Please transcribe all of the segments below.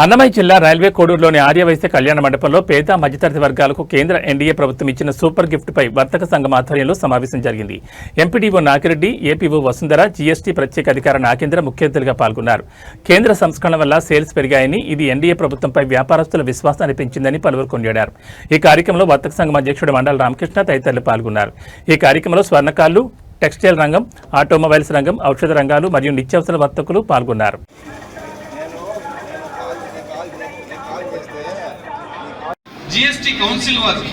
అన్నమయ్య జిల్లా రైల్వే కోడూరులోని ఆర్యవైశ్య కళ్యాణ మండపంలో పేద మధ్యతరగతి వర్గాలకు కేంద్ర ఎన్డీఏ ప్రభుత్వం ఇచ్చిన సూపర్ గిఫ్ట్పై వర్తక సంఘం ఆధ్వర్యంలో సమావేశం జరిగింది. MPDO Nagireddy APO Vasundhara GST ప్రత్యేక అధికార నాగేంద్ర ముఖ్య అతిథులుగా పాల్గొన్నారు. కేంద్ర సంస్కరణ వల్ల సేల్స్ పెరిగాయని ఇది ఎన్డీఏ ప్రభుత్వంపై వ్యాపారస్తుల విశ్వాసాన్ని పెంచిందని పలువురు కొనియాడారు. ఈ కార్యక్రమంలో వర్తక సంఘం అధ్యక్షుడు మండల రామకృష్ణ తదితరులు పాల్గొన్నారు. ఈ కార్యక్రమంలో స్వర్ణకాళ్ళు టెక్స్టైల్ రంగం ఆటోమొబైల్స్ రంగం ఔషధ రంగాలు మరియు నిత్యావసర వర్తకులు పాల్గొన్నారు. జిఎస్టి కౌన్సిల్ వారు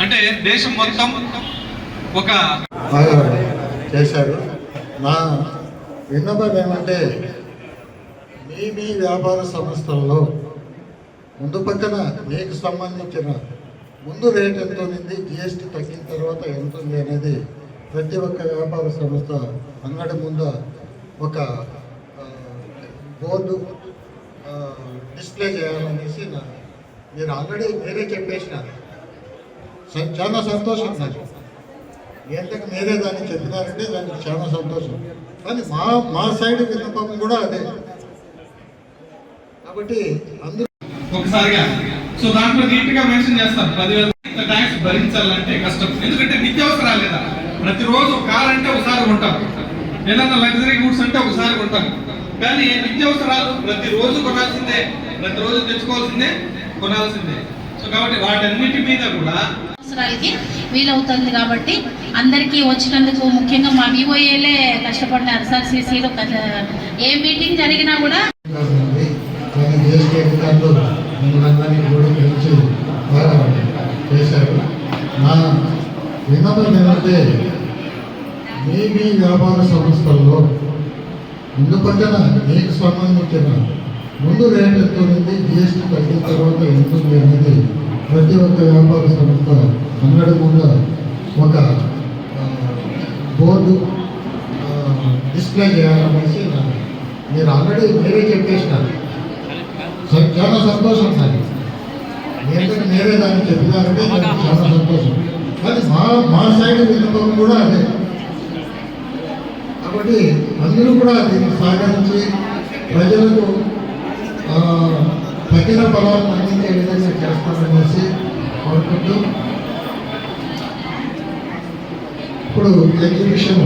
అంటే దేశం మొత్తం ఒక బాగా చేశారు. నా విన్నపం ఏమంటే మీ మీ వ్యాపార సంస్థల్లో ముందు పక్కన మీకు సంబంధించిన ముందు రేట్ ఎంత ఉంది జిఎస్టీ తగ్గిన తర్వాత ఎంత ఉంది అనేది ప్రతి ఒక్క వ్యాపార సంస్థ అంగడి ముందు ఒక బోర్డు డిస్ప్లే చేయాలనేసి నా మీరు ఆల్రెడీ మీరే చెప్పేసినారు. చాలా సంతోషం నాకు ఏంటంటే మీరే దాన్ని చెప్పినారంటే దానికి చాలా సంతోషం. కానీ మా మా సైడ్ విన్నపం కూడా అదే. కాబట్టి అందరూ ఒకసారిగా. సో దాంట్లో నీట్గా మెన్షన్ చేస్తారు పదివేల ఇంత ట్యాక్స్ భరించాలంటే కష్టం. ఎందుకంటే నిత్యావసరాలు లేదా? ప్రతిరోజు కార్ అంటే ఒకసారి కొంటాం. ఏదన్నా లగ్జరీ గూడ్స్ అంటే ఒకసారి కొంటాం. కానీ నిత్యావసరాలు ప్రతిరోజు కొనాల్సిందే ప్రతిరోజు తెచ్చుకోవాల్సిందే కొనాల్సిందే. సో కాబట్టి వాటన్నిటి మీద కూడా వీలవుతుంది కాబట్టి అందరికీ వచ్చినందుకు ముఖ్యంగా మా వివోఏలే కష్టపడిన ఎస్ఆర్సీసీలో ఏ మీటింగ్ జరిగినా కూడా చేశారు. నా విన్నపం మీ మీ వ్యాపార సంస్థల్లో ముందు పక్కన మీకు సంబంధించిన ముందు రేట్ ఎంత ఉంది జిఎస్టీ తగ్గిన తర్వాత ఎంత ఉంది అనేది ప్రతి ఒక్క వ్యాపార సంస్థ అంగడి ఒక బోర్డు డిస్ప్లే చేయాలనేసి నా మీరు ఆల్రెడీ మీరే చెప్పేసినారు. స- చాలా సంతోషం సార్. ఏంటంటే మీరే దాన్ని చెప్పినారంటే చాలా సంతోషం. కానీ మా మా సైడ్ విన్నపం కూడా అదే. కాబట్టి అందరూ కూడా దీన్ని సహకరించి ప్రజలకు తగిన ఫలాలను అందించే విధంగా చేస్తారనేసి కోరుకుంటూ ఇప్పుడు ఎగ్జిబిషన్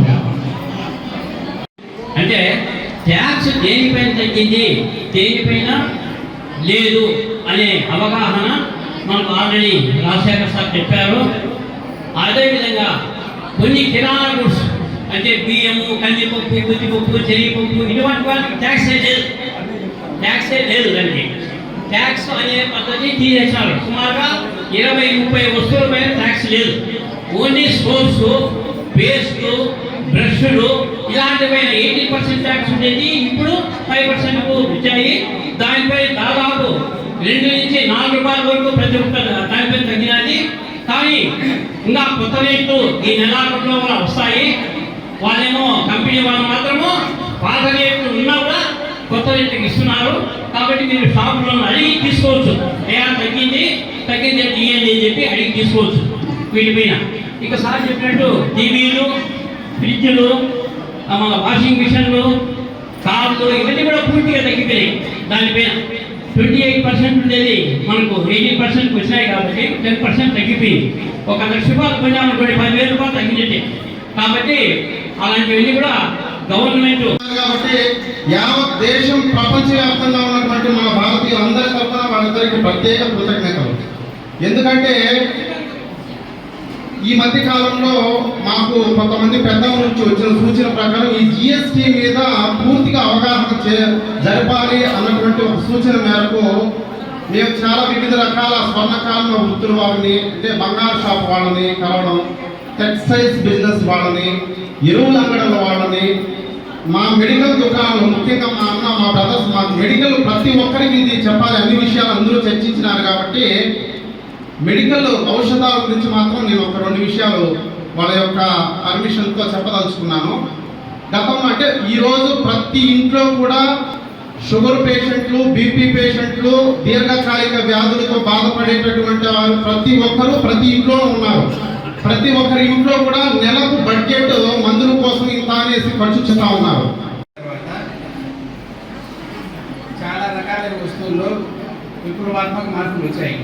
అంటే ట్యాక్స్ దేనిపైన తగ్గింది? దేనిపైన లేదు అనే అవగాహన మనకు ఆల్రెడీ రాజశేఖర్ సార్ చెప్పారు. అదేవిధంగా కొన్ని కిరాణా గుడ్స్ అంటే బియ్యము కందిపప్పు గుద్దిపప్పు చెరిగిపప్పు ఇటువంటి వాళ్ళకి ట్యాక్స్ లేదు. ట్యాక్స్ లేదు దానికి ట్యాక్స్ అనే పద్ధతి తీసేశారు. సుమారుగా ఇరవై ముప్పై వస్తువుల పైన ట్యాక్స్ లేదు. ఓన్లీ సోప్స్ పేస్ట్ బ్రష్లు ఇలాంటివైన ఎయిటీ పర్సెంట్ ట్యాక్స్ ఉండేది. ఇప్పుడు ఫైవ్ పర్సెంట్ వచ్చాయి. దానిపై దాదాపు రెండు నుంచి నాలుగు రూపాయల వరకు ప్రతి ఒక్క దానిపై తగ్గినది. కానీ ఇంకా కొత్త రేట్లు ఈ నెలాఖరులో వస్తాయి. వాళ్ళేమో కంపెనీ వాళ్ళు మాత్రము పాత రేట్లు ఉన్నా కూడా కొత్త రేట్లకు ఇస్తున్నారు. కాబట్టి మీరు షాపులో అడిగి తీసుకోవచ్చు. ఏమైనా తగ్గింది? తగ్గింది ఇవ్వండి అని చెప్పి అడిగి తీసుకోవచ్చు వీటిపైన ఇక సార్ చెప్పినట్టు టీవీలు ఫ్రిడ్జ్లు మన వాషింగ్ మిషన్లు కార్లు ఇవన్నీ కూడా పూర్తిగా తగ్గిపోయాయి దానిపైన ట్వంటీ ఎయిట్ పర్సెంట్ ఉండేది మనకు. ఎయిటీన్ పర్సెంట్ వచ్చినాయి కాబట్టి టెన్ పర్సెంట్ తగ్గిపోయింది. ఒక లక్ష రూపాయలు కొన్నామనుకోండి పదివేల రూపాయలు తగ్గినట్టే కాబట్టి అలాంటివన్నీ కూడా గవర్నమెంట్ కాబట్టి యావత్ దేశం ప్రపంచవ్యాప్తంగా ఉన్నటువంటి మన భారతీయులందరి తరఫున వాళ్ళందరికీ ప్రత్యేక కృతజ్ఞతలు. ఎందుకంటే ఈ మధ్య కాలంలో మాకు కొంతమంది పెద్దల నుంచి వచ్చిన సూచన ప్రకారం ఈ జిఎస్టీ మీద పూర్తిగా అవగాహన చే జరపాలి అన్నటువంటి ఒక సూచన మేరకు మేము చాలా వివిధ రకాల స్వర్ణకాలంలో వృత్తుల వాళ్ళని అంటే బంగారు షాప్ వాళ్ళని కలవడం టెక్స్టైల్స్ బిజినెస్ వాళ్ళని ఎరువుల అంగడుల వాళ్ళని మా మెడికల్ దుకాణాలు ముఖ్యంగా మా అన్న మా బ్రదర్స్ మా మెడికల్ ప్రతి ఒక్కరికి ఇది చెప్పాలి అన్ని విషయాలు అందరూ చర్చించినారు కాబట్టి మెడికల్ ఔషధాల గురించి మాత్రం నేను ఒక రెండు విషయాలు వాళ్ళ యొక్క పర్మిషన్తో చెప్పదలుచుకున్నాను. గతం అంటే ఈరోజు ప్రతి ఇంట్లో కూడా షుగర్ పేషెంట్లు బీపీ పేషెంట్లు దీర్ఘకాలిక వ్యాధులతో బాధపడేటటువంటి వారు ప్రతి ఒక్కరూ ప్రతి ఇంట్లో ఉన్నారు. ప్రతి ఒక్కరి ఇంట్లో కూడా నెలకు బడ్జెట్ మందుల కోసం ఇంత అనేసి ఖర్చుతా ఉన్నారు. చాలా రకాలైన వస్తువుల్లో విప్లవాత్మక మార్పులు వచ్చాయి.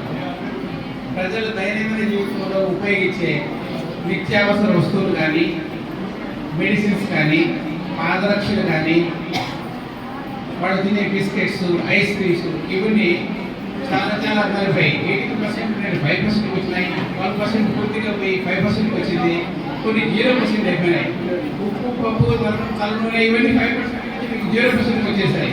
ప్రజలు దైనందిన జీవితంలో ఉపయోగించే నిత్యావసర వస్తువులు కానీ మెడిసిన్స్ కానీ పాదరక్షలు కానీ వాళ్ళు తినే బిస్కెట్స్ ఐస్ క్రీమ్స్ ఇవన్నీ చాలా చాలా మారిపోయి ఎయిటీ పర్సెంట్ ఫైవ్ పర్సెంట్ వచ్చినాయి. వన్ పర్సెంట్ పూర్తిగా పోయి ఫైవ్ పర్సెంట్ వచ్చింది. కొన్ని జీరో పర్సెంట్ అయిపోయినాయి. ఉప్పు పప్పు తల- తలనూనె ఇవన్నీ ఫైవ్ పర్సెంట్ జీరో పర్సెంట్ వచ్చేసాయి.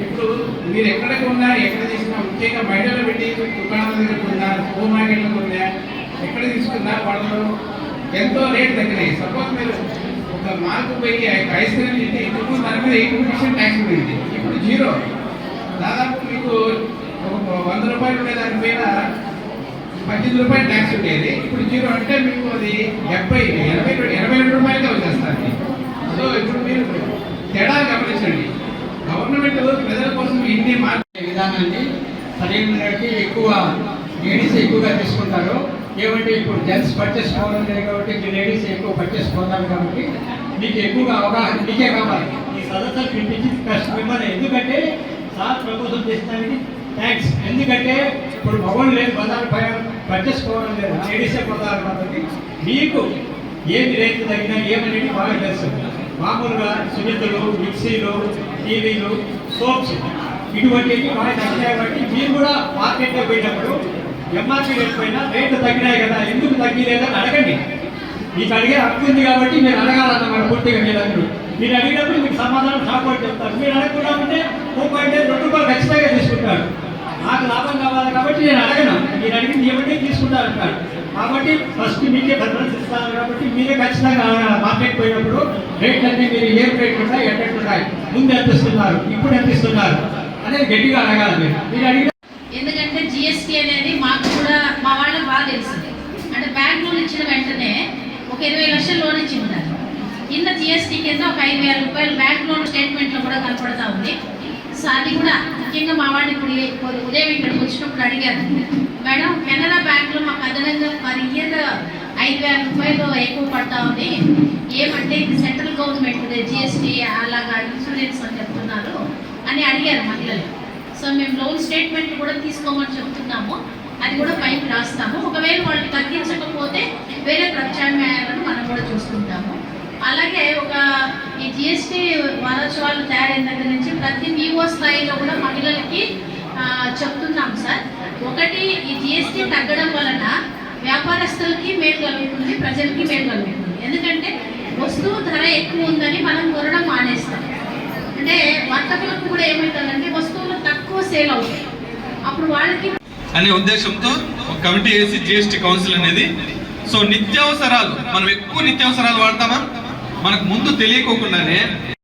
ఇప్పుడు మీరు ఎక్కడ కొన్నా ఎక్కడ తీసుకున్నా ముఖ్యంగా బయటలో పెట్టి దుకాణాల దగ్గర కొన్నా హోమ్ మార్కెట్లో కొన్నా ఎక్కడ తీసుకున్నా వాళ్ళలో ఎంతో రేట్ తగ్గినాయి. సపోజ్ మీరు ఒక మార్కు పోయి ఐస్ క్రీమ్ తింటే ఇప్పుడు దాని మీద ఎయిటీ పర్సెంట్ ట్యాక్స్ ఉంది ఇప్పుడు జీరో. దాదాపు మీకు ఒక వంద రూపాయలు ఉండే దాని మీద పద్దెనిమిది రూపాయలు ట్యాక్స్ ఉండేది. ఇప్పుడు జీరో అంటే మీకు అది డెబ్బై ఎనభై ఎనభై రెండు రూపాయలకే వచ్చేస్తుంది సో ఇప్పుడు మీరు తేడా గమనించండి గవర్నమెంట్ ప్రజల కోసం ఇన్ని మార్పు విధానాన్ని శరీరంలోకి ఎక్కువ లేడీస్ ఎక్కువగా తీసుకుంటారు ఏమంటే పర్చేస్ పోవడం లేదు కాబట్టి లేడీస్ ఎక్కువ పర్చేస్ పోతారు కాబట్టి మీకు ఎక్కువగా అవగాహన మీకే కావాలి. ఈ సదస్సులు పిలిపించి కష్టం మిమ్మల్ని ఎందుకంటే సార్ ప్రపోజల్ చేసడానికి థ్యాంక్స్ ఎందుకంటే ఇప్పుడు మగవాళ్ళు లేదు బజార్ భయం పర్చేస్ పోవడం లేదు లేడీసే పోతారు కాబట్టి మీకు ఏమి రేట్లు తగ్గినా ఏమనేది బాగా తెలుస్తుంది మామూలుగా సున్నితలు మిక్సీలు టీవీలు సోప్స్ ఇటువంటివి బాగా తగ్గినాయి కాబట్టి మీరు కూడా మార్కెట్లో పోయినప్పుడు ఎంఆర్పీ లేకపోయినా రేట్లు తగ్గినాయి కదా ఎందుకు తగ్గిలేదని అడగండి. మీకు అడిగే హక్కు ఉంది కాబట్టి మీరు అడగాలన్నమాట పూర్తిగా మీరందరూ మీరు అడిగినప్పుడు మీకు సమాధానం షాప్ చెప్తారు. మీరు అడగకుండా ఉంటే ముప్పై అంటే రెండు రూపాయలు ఖచ్చితంగా తీసుకుంటారు. నాకు లాభం కావాలి కాబట్టి నేను అడగను. మీరు అడిగింది ఏమంటే తీసుకుంటారు అంటారు కాబట్టి ఫస్ట్ మీకే భద్రత ఇస్తారు కాబట్టి మీరే ఖచ్చితంగా అడగాలి మార్కెట్ పోయినప్పుడు రేట్లు అన్ని మీరు ఏం రేట్లు ఉంటాయి ఎట్లా ఉంటాయి. ముందు ఎంత ఇస్తున్నారు ఇప్పుడు ఎంత ఇస్తున్నారు అనేది గట్టిగా అడగాలి మీరు. మీరు అడిగిన జిఎస్టీ అనేది మాకు కూడా మా వాళ్ళకి బాగా తెలిసింది అంటే బ్యాంక్ లోన్ ఇచ్చిన వెంటనే ఒక ఇరవై లక్షల లోన్ ఇచ్చి ఉన్నారు. కింద జిఎస్టీ కింద ఒక ఐదు వేల రూపాయలు బ్యాంక్ లోన్ స్టేట్మెంట్లో కూడా కనపడతా ఉంది. సో అది కూడా ముఖ్యంగా మా వాడిని ఇప్పుడు ఉదయం ఇక్కడికి వచ్చినప్పుడు అడిగారు. మేడం కెనరా బ్యాంక్లో మాకు అదనంగా పర్ ఇయర్ ఐదు వేల రూపాయలు ఎక్కువ పడతా ఉంది. ఏమంటే ఇది సెంట్రల్ గవర్నమెంట్ జిఎస్టీ అలాగా ఇన్సూరెన్స్ అని చెప్తున్నారు అని అడిగారు మహిళలు. సో మేము లోన్ స్టేట్మెంట్ కూడా తీసుకోమని చెప్తున్నాము. అది కూడా పైకి రాస్తాము. ఒకవేళ వాళ్ళు తగ్గించకపోతే వేరే ప్రత్యామ్నాయాలను మనం కూడా చూసుకుంటాము అలాగే ఒక ఈ జిఎస్టీ వారోత్సవాలు తయారైన దగ్గర నుంచి ప్రతి వివో స్థాయిలో కూడా మహిళలకి చెప్తున్నాం సార్. ఒకటి ఈ జిఎస్టీ తగ్గడం వలన వ్యాపారస్తులకి మేలు కలుగుతుంది ప్రజలకి మేలు కలుగుతుంది. ఎందుకంటే వస్తువు ధర ఎక్కువ ఉందని మనం కొనడం మానేస్తాం. అంటే వర్తకులకు కూడా ఏమవుతుందంటే సేల్. అవుతాయి అప్పుడు వాళ్ళకి అనే ఉద్దేశంతో ఒక కమిటీ వేసి జిఎస్టీ కౌన్సిల్ అనేది. సో నిత్యావసరాలు మనం ఎక్కువ నిత్యావసరాలు వాడతామా? మనకు ముందు తెలియకోకుండానే